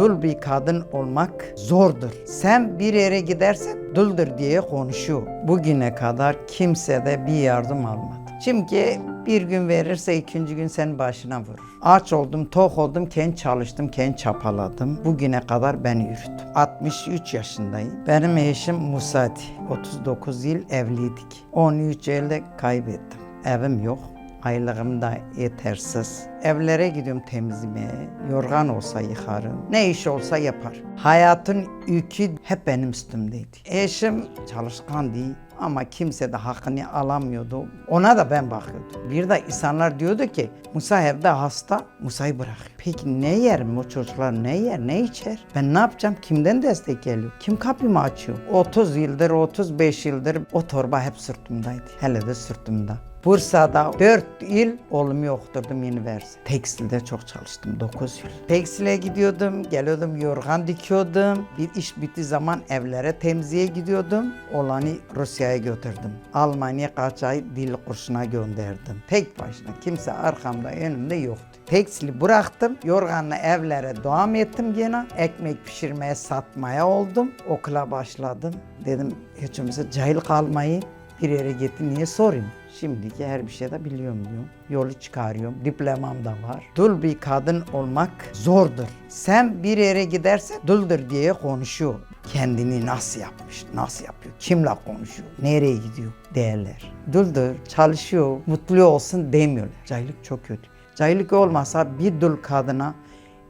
dul bir kadın olmak zordur. Sen bir yere gidersen duldur diye konuşuyor. Bugüne kadar kimse de bir yardım almadı. Çünkü bir gün verirse ikinci gün senin başına vurur. Aç oldum, tok oldum, kendi çalıştım, kendi çapaladım. Bugüne kadar beni yürüttü. 63 yaşındayım. Benim eşim Musati. 39 yıl evliydik. 13 elde kaybettim. Evim yok. Aylığım da yetersiz. Evlere gidiyorum temizlemeye. Yorgan olsa yıkarım. Ne iş olsa yapar. Hayatın yükü hep benim üstümdeydi. Eşim çalışkan değil ama kimse de hakkını alamıyordu. Ona da ben bakıyordum. Bir de insanlar diyordu ki Musa evde hasta, Musa'yı bırakıyor. Peki ne yer bu çocuklar ne yer ne içer? Ben ne yapacağım? Kimden destek geliyor? Kim kapımı açıyor? 30 yıldır 35 yıldır o torba hep sırtımdaydı. Hele de sırtımda. Bursa'da 4 yıl oğlumu yokturdum üniversite. Tekstilde çok çalıştım 9 yıl. Tekstile gidiyordum, geliyordum yorgan dikiyordum. Bir iş bittiği zaman evlere temizliğe gidiyordum. Olanı Rusya'ya götürdüm. Almanya kaç ay dil kursuna gönderdim. Tek başına kimse arkamda önümde yoktu. Tekstili bıraktım. Yorganla evlere devam ettim gene. Ekmek pişirmeye, satmaya oldum. Okula başladım. Dedim hiç olmazsa cahil kalmayı bir yere gittim niye sorayım? Şimdiki her bir şeyde biliyorum diyorum. Yolu çıkarıyorum. Diplomam da var. Dul bir kadın olmak zordur. Sen bir yere gidersen duldur diye konuşuyor. Kendini nasıl yapmış, nasıl yapıyor, kimle konuşuyor, nereye gidiyor derler. Duldur, çalışıyor, mutlu olsun demiyorlar. Cahillik çok kötü. Cahillik olmasa bir dul kadına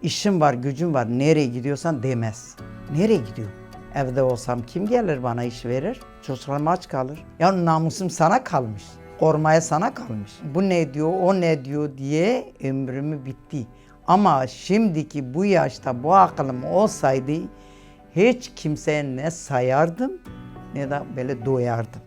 işim var, gücüm var, nereye gidiyorsan demez. Nereye gidiyor? Evde olsam kim gelir bana iş verir? Çocuklarım aç kalır. Ya namusum sana kalmış. Korumaya sana kalmış. Bu ne diyor, o ne diyor diye ömrümü bitti. Ama şimdiki bu yaşta bu aklım olsaydı hiç kimseye ne sayardım ne de böyle doyardım.